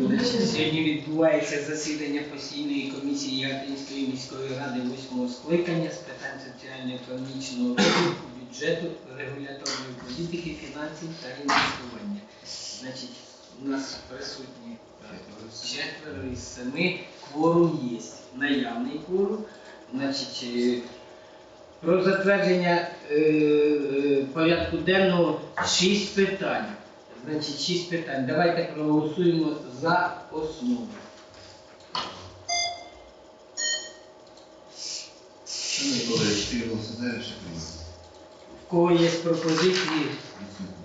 Значить, Сьогодні відбувається засідання постійної комісії Яготинської міської ради восьмого скликання з питань соціально-економічного розвитку, бюджету, регуляторної політики, фінансів та інвестування. Значить, у нас присутні четверо із семи. Кворум є. Наявний кворум. Значить, е, про затвердження е, е, порядку денного шість питань. Значить, шість питань. Давайте проголосуємо за основу. Шановні колеги, 4 голоси за рішення прийнято. В кого є пропозиції?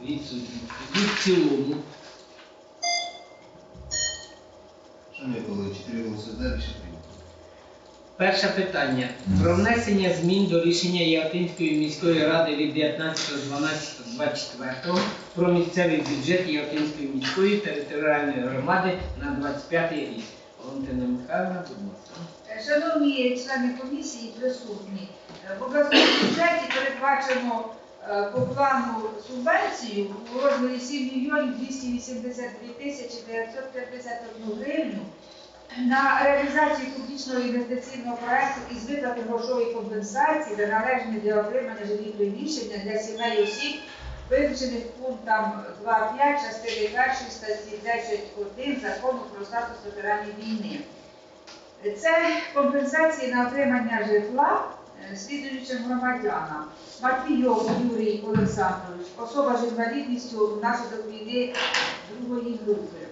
Відсутні. Тоді в цілому. Шановні колеги, 4 голоси за рішення прийнято. Перше питання. Про внесення змін до рішення Яготинської міської ради від 19.12.24 про місцевий бюджет Яготинської міської територіальної громади на 25 рік. Валентина Михайловна, будь ласка. Шановні члени комісії присутні, е, в обласному бюджеті передбачено е, по плану субвенцію у розмірі 7 мільйонів 282 тисячі 951 гривню на реалізацію публічного інвестиційного проекту із виплати грошової компенсації за належне для отримання жилі приміщення для сімей осіб, визначених пунктом 2.5 частини 1 статті 10.1 Закону про статус ветеранів війни. Це компенсації на отримання житла е, слідуючим громадянам. Матвійов Юрій Олександрович, особа з інвалідністю внаслідок війни другої групи.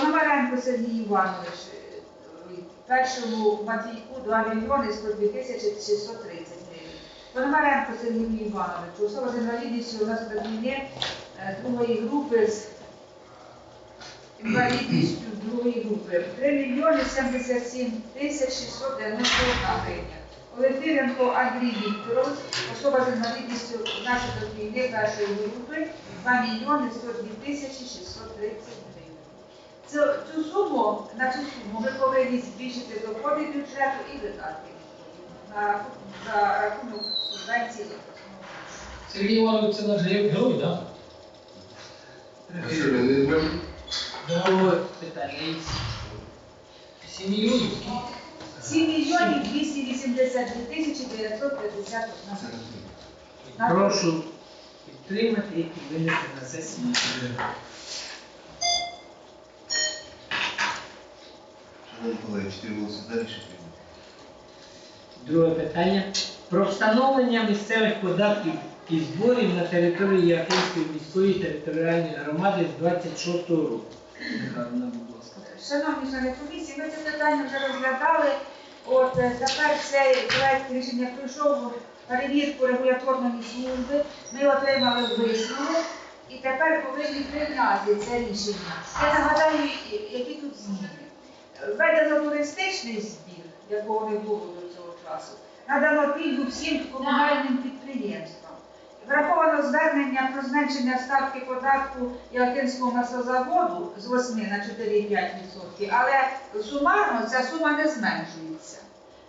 Пономаренко Сергій Іванович, е, першому Матвійку 2 мільйони 102 тисячі 630 гривень. Пономаренко Сергій Іванович, особа з інвалідністю внаслідок війни е, другої групи з інвалідністю другої групи 3 мільйони 77 тисяч 691 гривня. Олефіренко Андрій Вікторович, особа з інвалідністю внаслідок війни першої групи 2 мільйони 102 тисячі 630 гривень. Цю, цю суму, на цю суму ми повинні збільшити доходи бюджету і видатки на, рахунок- за рахунок субвенції. Сергій Іванович, це наш герой, так? Друге питання. є? Мільйонів. 7 мільйонів 282 тисячі 951 гривень. Прошу підтримати і винести на сесію. Шановні колеги, 4 голоси за рішення. Друге питання. Про встановлення місцевих податків і зборів на території Яготинської міської територіальної громади з 26 року. Михайловна, будь ласка. Шановні члени комісії, ми це питання вже розглядали. От е, тепер цей проект рішення пройшов перевірку регуляторної служби. Ми отримали висновок і тепер повинні прийняти це рішення. Я нагадаю, які тут зміни. Введено туристичний збір, якого не було до цього часу. Надано пільгу всім комунальним підприємствам. Враховано звернення про зменшення ставки податку Ялтинського маслозаводу з 8 на 4,5%, але сумарно ця сума не зменшується,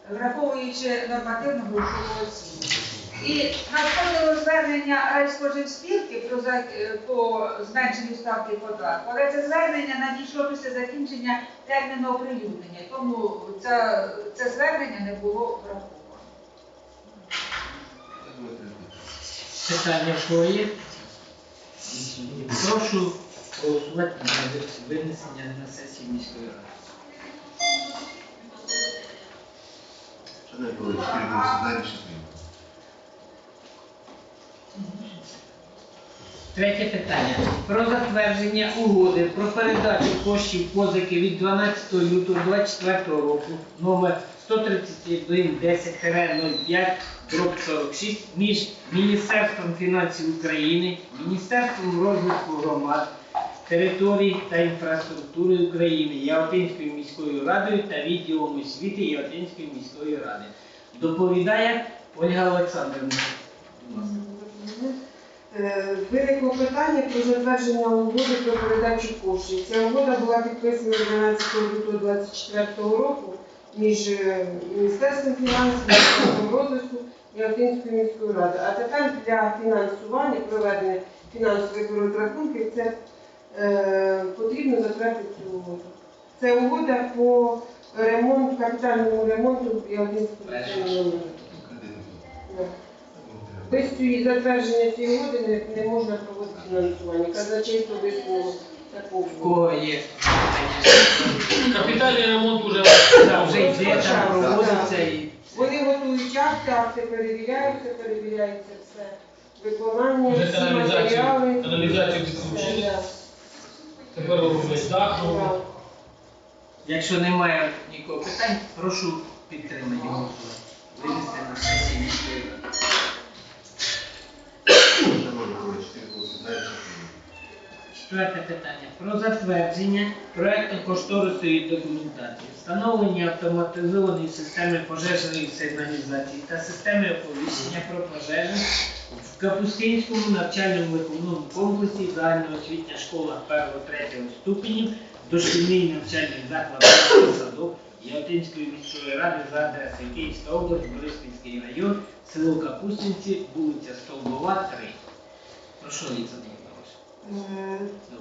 враховуючи нормативну грошову оцінку. І надходило звернення райспоживспілки про за- е, по зменшенню ставки податку, але це звернення надійшло після закінчення терміну оприлюднення, тому це, це звернення не було враховано. Питання є? Прошу голосувати за винесення на сесію міської ради. Шановні колеги, 4 голоси за рішення Третє питання. Про затвердження угоди про передачу коштів позики від 12 лютого 2024 року номер 13110-05 дроб 46 між Міністерством фінансів України, Міністерством розвитку громад, територій та інфраструктури України, Яготинською міською радою та відділом освіти Яготинської міської ради. Доповідає Ольга Олександрівна. Е, Виникло питання про затвердження угоди про передачу коштів. Ця угода була підписана 12 лютого 2024 року між е, Міністерством фінансів, Міністерством розвитку і Алтинською міською радою. А тепер для фінансування, проведення фінансових розрахунків, це е, потрібно затвердити цю угоду. Це угода по ремонту, капітальному ремонту Ялтинського Перше. номера. Без цієї затвердження цієї угоди не, не можна проводити фінансування. Казначейство висунуло таку В кого є? Капітальний ремонт уже Там вже йде, там проводиться і Вони готують акти, акти перевіряються, перевіряється все. Виконання, вже всі каналізацію, матеріали. каналізацію підключили. Тепер роблять дах. Да. Якщо немає нікого питань, прошу підтримати голосувати. Винести на сесію міської ради. Шановні колеги, чотири голоси за, рішення прийнято. Четверте питання. Про затвердження проекту кошторисної документації, встановлення автоматизованої системи пожежної сигналізації та системи оповіщення про пожежу в Капустинському навчальному виховному комплексі загальноосвітня школа 1-3 ступенів, дошкільний навчальний заклад «Перший садок Явтинської міської ради за адресою Київська область, Бориспільський район, село Капустинці, вулиця Столбова, 3. Прошу. Е,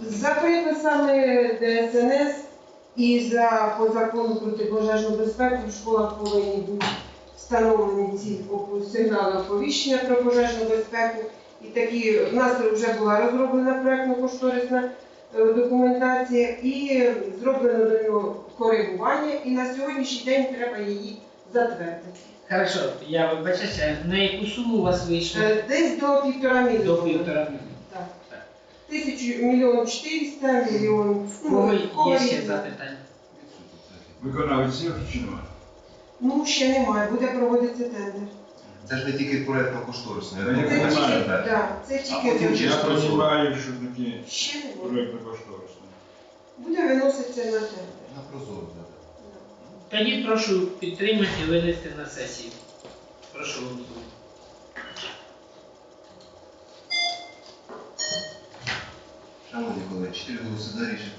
За приписами ДСНС і за по закону протипожежну безпеку в школах повинні бути встановлені ці сигнали оповіщення про пожежну безпеку. І такі в нас вже була розроблена проєктно-кошторисна е, документація і зроблено до нього коригування. І на сьогоднішній день треба її затвердити. Хорошо, я вибачаюся, на яку суму у вас вийшло? Е, Десь до півтора мільйона. До півтора мільйона. Тисячу мільйон чотириста, мільйон. У Кого в кого є ще запитання? Виконавець є чи немає? Ну, ще немає, буде проводитися тендер. Це ж не тільки проєктно-кошторисне, Та ні, Це немає, тільки, так. да, це А тільки потім тендер. через Я розумію, що таке ще не буде. проєктно кошторисне. Буде виноситися на тендер. На прозоро, так. Тоді прошу підтримати і винести на сесію. Прошу голосувати. Шановні колеги, чотири голоси за, рішення.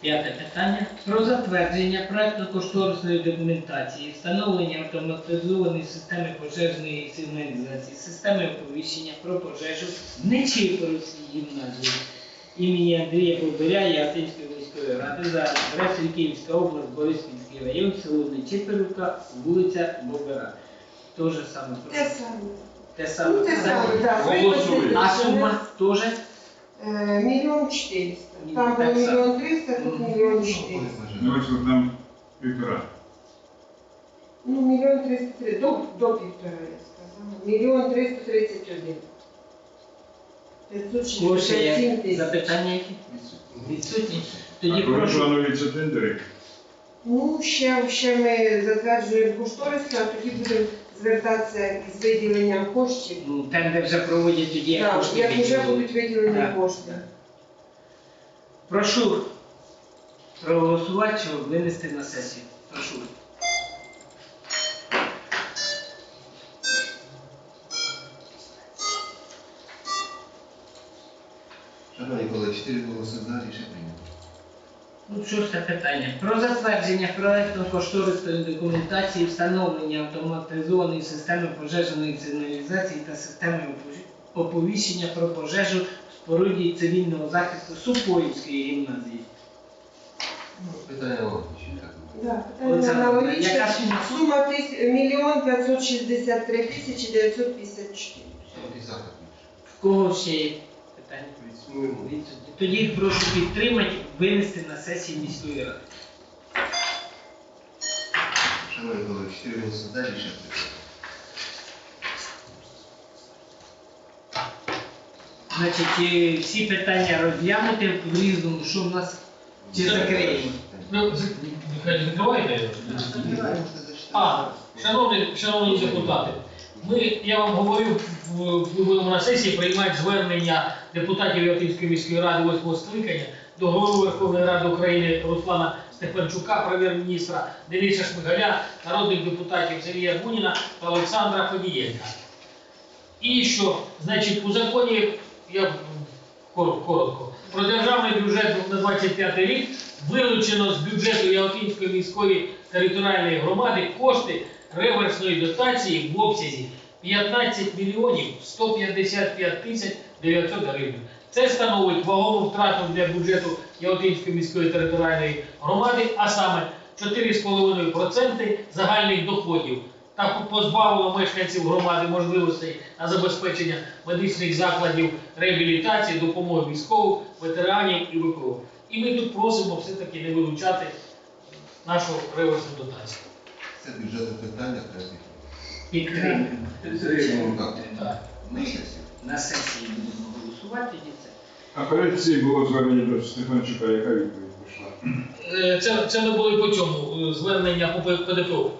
П'яте питання. Про затвердження проектно-кошторисної документації, встановлення автоматизованої системи пожежної сигналізації, системи оповіщення про пожежу в Нечипорівській гімназії імені Андрія Бобиря Ясинської міської ради за адресою Київська область, Бориспільський район, село Нечипорівка, вулиця Бобира. Те ж саме. Те саме. Те саме. Ну, те саме, А сума теж? Е, Мільйон чотириста. Ні, Там було мільйон триста, тут мільйон чотириста. Ну знижені. там півтора. Ну, мільйон триста три, до, до півтора, я сказала. Мільйон триста тридцять один. П'ятсот Кого ще шістдесят сім є тисяч. запитання які? Відсутні. А коли прошу. плануються тендери? Ну, ще, ще ми затверджуємо кошторис, а тоді будемо звертатися із виділенням коштів. Ну, тендер вже проводять тоді, як Так, кошти як вже виділили. будуть виділені Так. кошти. Прошу проголосувати, щоб винести на сесію. Прошу. Шановні колеги, чотири голоси за, рішення прийнято. Ну, шосте питання. Про затвердження проектно-кошторисної документації, встановлення автоматизованої системи пожежної сигналізації та системи оповіщення про пожежу в споруді цивільного захисту Супоївської гімназії. Ну, Питання логічні, так. Да, питання аналогічне. яка сума? Сума тис- мільйон п'ятсот шістдесят три тисячі дев'ятсот п'ятдесят чотири. От і захід більше. В кого ще є Відсунуємо. Відсутні. Тоді прошу підтримати, винести на сесію міської ради. Шановні колеги, чотири голоси за, рішення прийнято. Значить, е, всі питання розглянути в різному, що в нас чи закриємо. Ну, з- нехай закривайте. А, шановні, шановні депутати, ми, я вам говорив, ми будемо на сесії приймати звернення депутатів Явтинської міської ради 8 скликання до голови Верховної Ради України Руслана Степанчука, прем'єр-міністра Дениса Шмигаля, народних депутатів Сергія Буніна та Олександра Фадієнка. І що, значить, у законі, я коротко, про державний бюджет на 25 рік вилучено з бюджету Ялтинської міської територіальної громади кошти реверсної дотації в обсязі 15 мільйонів 155 тисяч 900 гривень. Це становить вагому втрату для бюджету Яготинської міської територіальної громади, а саме 4,5% загальних доходів та позбавило мешканців громади можливостей на забезпечення медичних закладів реабілітації, допомоги військових, ветеранів і ВПО. І ми тут просимо все-таки не вилучати нашу реверсну дотацію. Це бюджетне питання, треба Підтримуємо. Так, Так. на сесію. На сесії будемо голосувати тоді це. А перед цим було звернення до Стефанчука, яка відповідь пішла? Е, Це, це ми були по цьому е, звернення по ПДФО.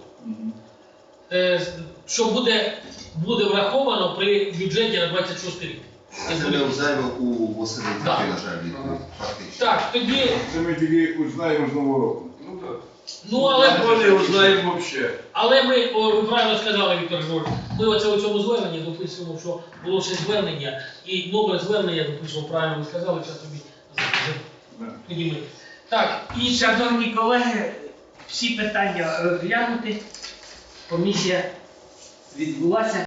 Е, Що буде, буде враховано при бюджеті на 26 рік. А це ми узнаємо у Василя Так. на жаль, відповідь, фактично. Так, тоді, Це ми тільки узнаємо з нового року. Ну ну але, Ми не узнаємо взагалі. але ми, о, ви правильно сказали, Віктор Григорович, ми оце у цьому зверненні дописуємо, що було ще звернення, і номер звернення дописуємо, правильно ви сказали, зараз тобі з- з- Да. ми. Так, і Шановні колеги, всі питання розглянуті. Комісія відбулася.